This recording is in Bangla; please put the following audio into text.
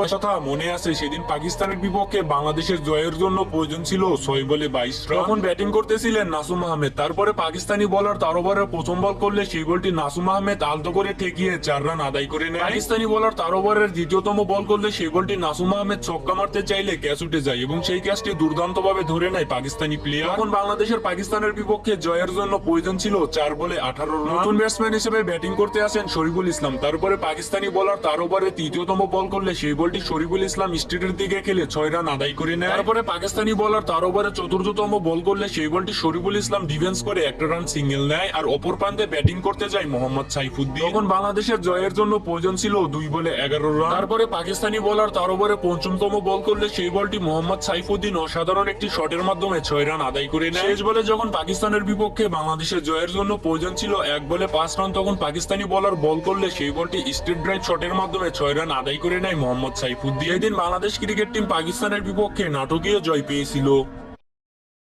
কথা, মনে আছে সেদিন পাকিস্তানের বিপক্ষে বাংলাদেশের জয়ের জন্য প্রয়োজন ছিল ছয় বলে বাইশ তখন ব্যাটিং করতেছিলেন নাসুম আহমেদ, তারপরে পাকিস্তানি বোলার তার ওভারে প্রথম বল করলে সেই বলটি নাসুম আহমেদ আলতো করে ঠেকিয়ে চার রান আদায় করে নেয়। পাকিস্তানি বোলার তার ওভারের দ্বিতীয়তম বল করলে সেই বলটি নাসুম আহমেদ ছক্কা মারতে চাইলে ক্যাচ উঠে যায় এবং সেই ক্যাচটি দুর্দান্ত ভাবে ধরে নেয় পাকিস্তানি প্লেয়ার তখন বাংলাদেশের পাকিস্তানের বিপক্ষে জয়ের জন্য প্রয়োজন ছিল চার বলে আঠারো রান। নতুন ব্যাটসম্যান হিসেবে ব্যাটিং করতে আসেন শরীফুল ইসলাম, তারপরে পাকিস্তানি বলার তার ওভারে তৃতীয়তম বল করলে সেই বলটি শরীফুল ইসলাম স্ট্রেটের দিকে খেলে ছয় রান আদায় করে নেয়। তারপরে পাকিস্তানি বোলার তার ওভারে চতুর্থতম বল করলে সেই বলটি শরীফুল ইসলাম ডিফেন্স করে একটা রান সিঙ্গেল নেয় আর অপর প্রান্তে ব্যাটিং করতে যায় মোহাম্মদ সাইফুদ্দিন। তখন বাংলাদেশের জয়ের জন্য প্রয়োজন ছিল দুই বলে এগারো রান তারপরে পাকিস্তানি বোলার তার ওভারে পঞ্চমতম বল করলে সেই বলটি মোহাম্মদ সাইফুদ্দিন অসাধারণ একটি শটের মাধ্যমে ছয় রান আদায় করে নেয়। শেষ বলে যখন পাকিস্তানের বিপক্ষে বাংলাদেশের জয়ের জন্য প্রয়োজন ছিল এক বলে পাঁচ রান তখন পাকিস্তানি বলার বল করলে সেই বলটি স্টেট ড্রাইভ শটের মাধ্যমে ছয় রান আদায় করে নেয় মোহাম্মদ সাইফুদ্দিন দিন বাংলাদেশ ক্রিকেট টিম পাকিস্তানের বিপক্ষে নাটকীয় জয় পেয়েছিল।